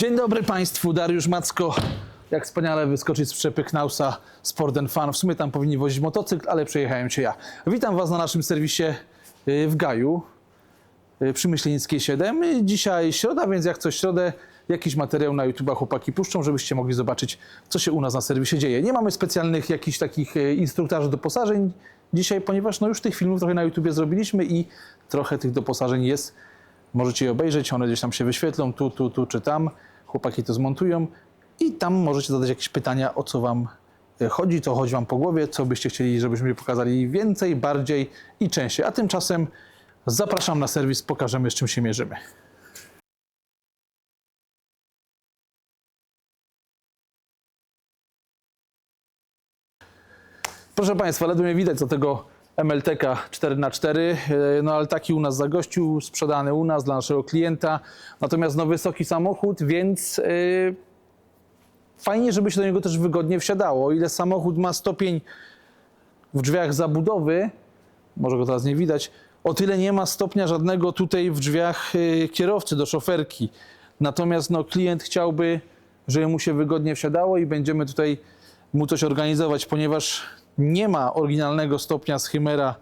Dzień dobry Państwu, Dariusz Macko. Jak wspaniale wyskoczyć z przepy Knausa Sport Fun. W sumie tam powinni wozić motocykl, ale przejechałem się ja. Witam Was na naszym serwisie y, w Gaju y, przy Myślenickiej 7. Y, Dzisiaj środa, więc jak coś środę jakiś materiał na YouTube chłopaki puszczą, żebyście mogli zobaczyć, co się u nas na serwisie dzieje. Nie mamy specjalnych jakichś takich instruktarzy doposażeń dzisiaj, ponieważ no już tych filmów trochę na YouTubie zrobiliśmy i trochę tych doposażeń jest. Możecie je obejrzeć, one gdzieś tam się wyświetlą, tu, tu, tu czy tam. Chłopaki to zmontują i tam możecie zadać jakieś pytania, o co Wam e, chodzi, co chodzi Wam po głowie, co byście chcieli, żebyśmy pokazali więcej, bardziej i częściej. A tymczasem zapraszam na serwis, pokażemy z czym się mierzymy. Proszę Państwa, ledwo mnie widać tego MLTK 4x4, e, no ale taki u nas zagościł, sprzedany u nas dla naszego klienta. Natomiast no wysoki samochód, więc e, fajnie, żeby się do niego też wygodnie wsiadało. O ile samochód ma stopień w drzwiach zabudowy, może go teraz nie widać, o tyle nie ma stopnia żadnego tutaj w drzwiach e, kierowcy do szoferki. Natomiast no, klient chciałby, żeby mu się wygodnie wsiadało i będziemy tutaj mu coś organizować, ponieważ nie ma oryginalnego stopnia z Chimera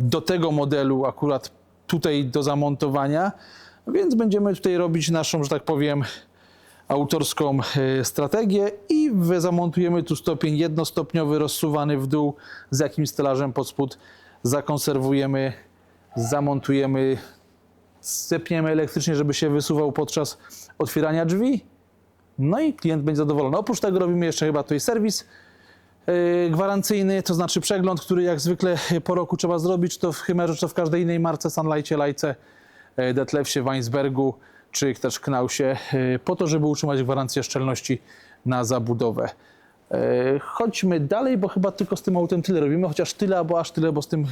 do tego modelu akurat tutaj do zamontowania, więc będziemy tutaj robić naszą, że tak powiem, autorską e, strategię i zamontujemy tu stopień jednostopniowy rozsuwany w dół z jakimś stelażem pod spód, zakonserwujemy, zamontujemy, zepniemy elektrycznie, żeby się wysuwał podczas otwierania drzwi. No i klient będzie zadowolony. Oprócz tego robimy jeszcze chyba tutaj serwis yy, gwarancyjny, to znaczy przegląd, który jak zwykle po roku trzeba zrobić, to w Hymerze, czy to w każdej innej marce, Sunlightie, Lajce, yy, Detlefsie, Weinsbergu, czy też Knausie, yy, po to, żeby utrzymać gwarancję szczelności na zabudowę. Chodźmy dalej, bo chyba tylko z tym autem tyle robimy, chociaż tyle albo aż tyle, bo z tym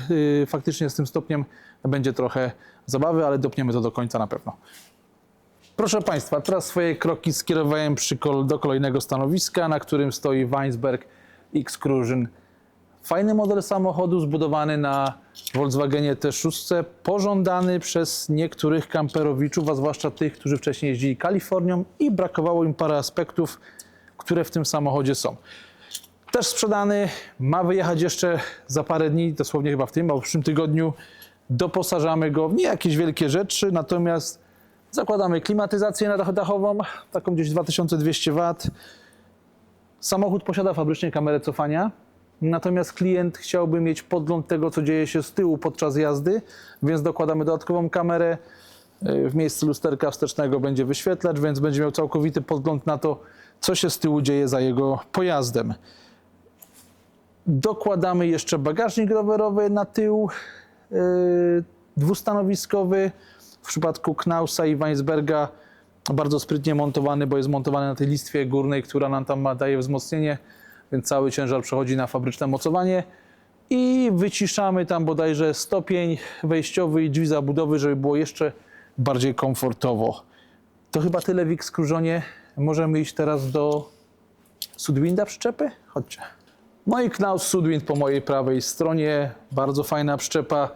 faktycznie z tym stopniem będzie trochę zabawy, ale dopniemy to do końca na pewno. Proszę Państwa, teraz swoje kroki skierowałem kol do kolejnego stanowiska, na którym stoi Weinsberg X-Cruision. Fajny model samochodu zbudowany na Volkswagenie T6, pożądany przez niektórych kamperowiczów, a zwłaszcza tych, którzy wcześniej jeździli Kalifornią i brakowało im parę aspektów, które w tym samochodzie są. Też sprzedany, ma wyjechać jeszcze za parę dni, dosłownie chyba w tym, albo w przyszłym tygodniu. Doposażamy go w nie jakieś wielkie rzeczy, natomiast zakładamy klimatyzację dachową, taką gdzieś 2200 W. Samochód posiada fabrycznie kamerę cofania, natomiast klient chciałby mieć podgląd tego, co dzieje się z tyłu podczas jazdy, więc dokładamy dodatkową kamerę. Yy, W miejscu lusterka wstecznego będzie wyświetlacz, więc będzie miał całkowity podgląd na to, co się z tyłu dzieje za jego pojazdem. Dokładamy jeszcze bagażnik rowerowy na tył, yy, dwustanowiskowy. W przypadku Knausa i Weinsberga bardzo sprytnie montowany, bo jest montowany na tej listwie górnej, która nam tam ma, daje wzmocnienie, więc cały ciężar przechodzi na fabryczne mocowanie. I wyciszamy tam bodajże stopień wejściowy i drzwi zabudowy, żeby było jeszcze bardziej komfortowo. To chyba tyle w. Możemy iść teraz do Sudwinda przyczepy? Chodźcie. No i Knaus Sudwind po mojej prawej stronie. Bardzo fajna przyczepa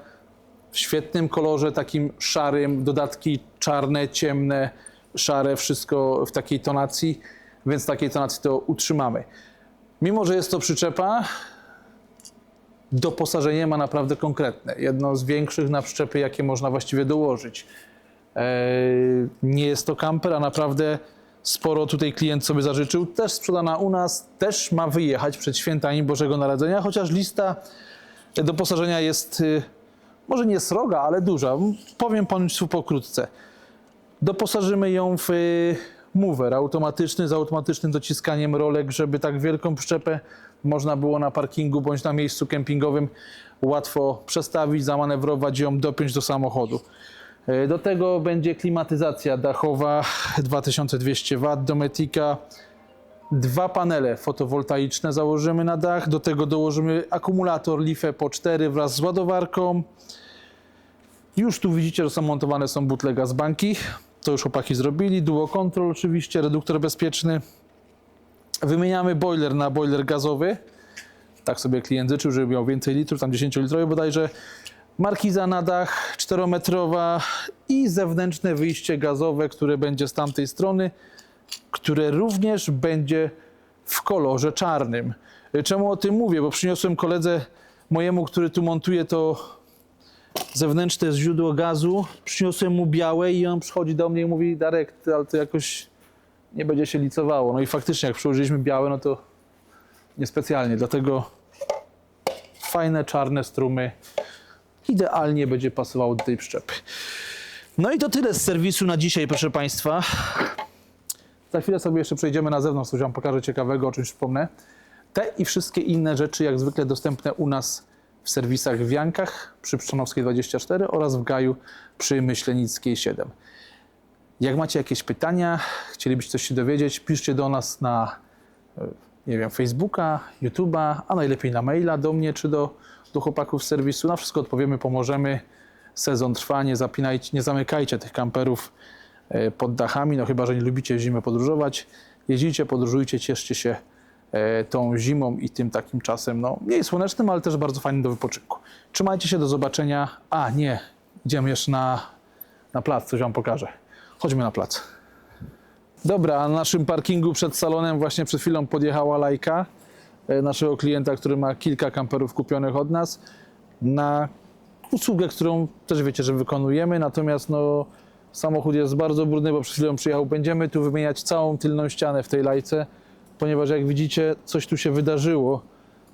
w świetnym kolorze, takim szarym, dodatki czarne, ciemne, szare, wszystko w takiej tonacji, więc takiej tonacji to utrzymamy. Mimo, że jest to przyczepa, doposażenie ma naprawdę konkretne. Jedno z większych na przyczepy, jakie można właściwie dołożyć. Eee, Nie jest to kamper, a naprawdę sporo tutaj klient sobie zażyczył. Też sprzedana u nas, też ma wyjechać przed świętami Bożego Narodzenia, chociaż lista doposażenia jest y, może nie sroga, ale duża. Powiem Państwu pokrótce. Doposażymy ją w y, mover automatyczny z automatycznym dociskaniem rolek, żeby tak wielką przyczepę można było na parkingu bądź na miejscu kempingowym łatwo przestawić, zamanewrować ją, dopiąć do samochodu. Y, Do tego będzie klimatyzacja dachowa 2200 W Dometica. Dwa panele fotowoltaiczne założymy na dach. Do tego dołożymy akumulator LiFe po 4 wraz z ładowarką. Już tu widzicie, że są montowane są butle gaz banki. To już chłopaki zrobili. Duo control oczywiście, reduktor bezpieczny. Wymieniamy boiler na boiler gazowy. Tak sobie klient życzył, żeby miał więcej litrów, tam 10 litrowy bodajże. Markiza na dach 4-metrowa i zewnętrzne wyjście gazowe, które będzie z tamtej strony. Które również będzie w kolorze czarnym. Czemu o tym mówię? Bo przyniosłem koledze mojemu, który tu montuje to zewnętrzne źródło gazu, przyniosłem mu białe i on przychodzi do mnie i mówi Darek, ale to jakoś nie będzie się licowało. No i faktycznie jak przyłożyliśmy białe, no to niespecjalnie, dlatego fajne czarne strumy idealnie będzie pasowało do tej przyczepy. No i to tyle z serwisu na dzisiaj, proszę Państwa. Za chwilę sobie jeszcze przejdziemy na zewnątrz, coś Wam pokażę ciekawego, o czymś wspomnę. Te i wszystkie inne rzeczy, jak zwykle, dostępne u nas w serwisach w Jankach przy Pszczonowskiej 24 oraz w Gaju przy Myślenickiej 7. Jak macie jakieś pytania, chcielibyście coś się dowiedzieć, piszcie do nas na e, nie wiem, Facebooka, YouTube'a, a najlepiej na maila do mnie czy do, do chłopaków z serwisu. Na wszystko odpowiemy, pomożemy. Sezon trwa, nie zapinajcie, nie zamykajcie tych kamperów pod dachami, no chyba, że nie lubicie w zimę podróżować. Jeździcie, podróżujcie, cieszcie się e, tą zimą i tym takim czasem, no mniej słonecznym, ale też bardzo fajnym do wypoczynku. Trzymajcie się, do zobaczenia. A, nie, idziemy jeszcze na, na plac, coś Wam pokażę. Chodźmy na plac. Dobra, na naszym parkingu przed salonem właśnie przed chwilą podjechała lajka e, naszego klienta, który ma kilka kamperów kupionych od nas na usługę, którą też wiecie, że wykonujemy, natomiast no, samochód jest bardzo brudny, bo przed chwilą przyjechał. Będziemy tu wymieniać całą tylną ścianę w tej lajce, ponieważ jak widzicie, coś tu się wydarzyło.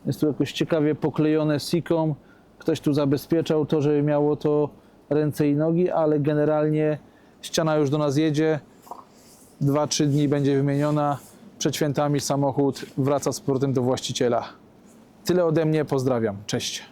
Jest tu jakoś ciekawie poklejone siką. Ktoś tu zabezpieczał to, żeby miało to ręce i nogi, ale generalnie ściana już do nas jedzie. 2-3 dni będzie wymieniona. Przed świętami samochód wraca z powrotem do właściciela. Tyle ode mnie, pozdrawiam. Cześć.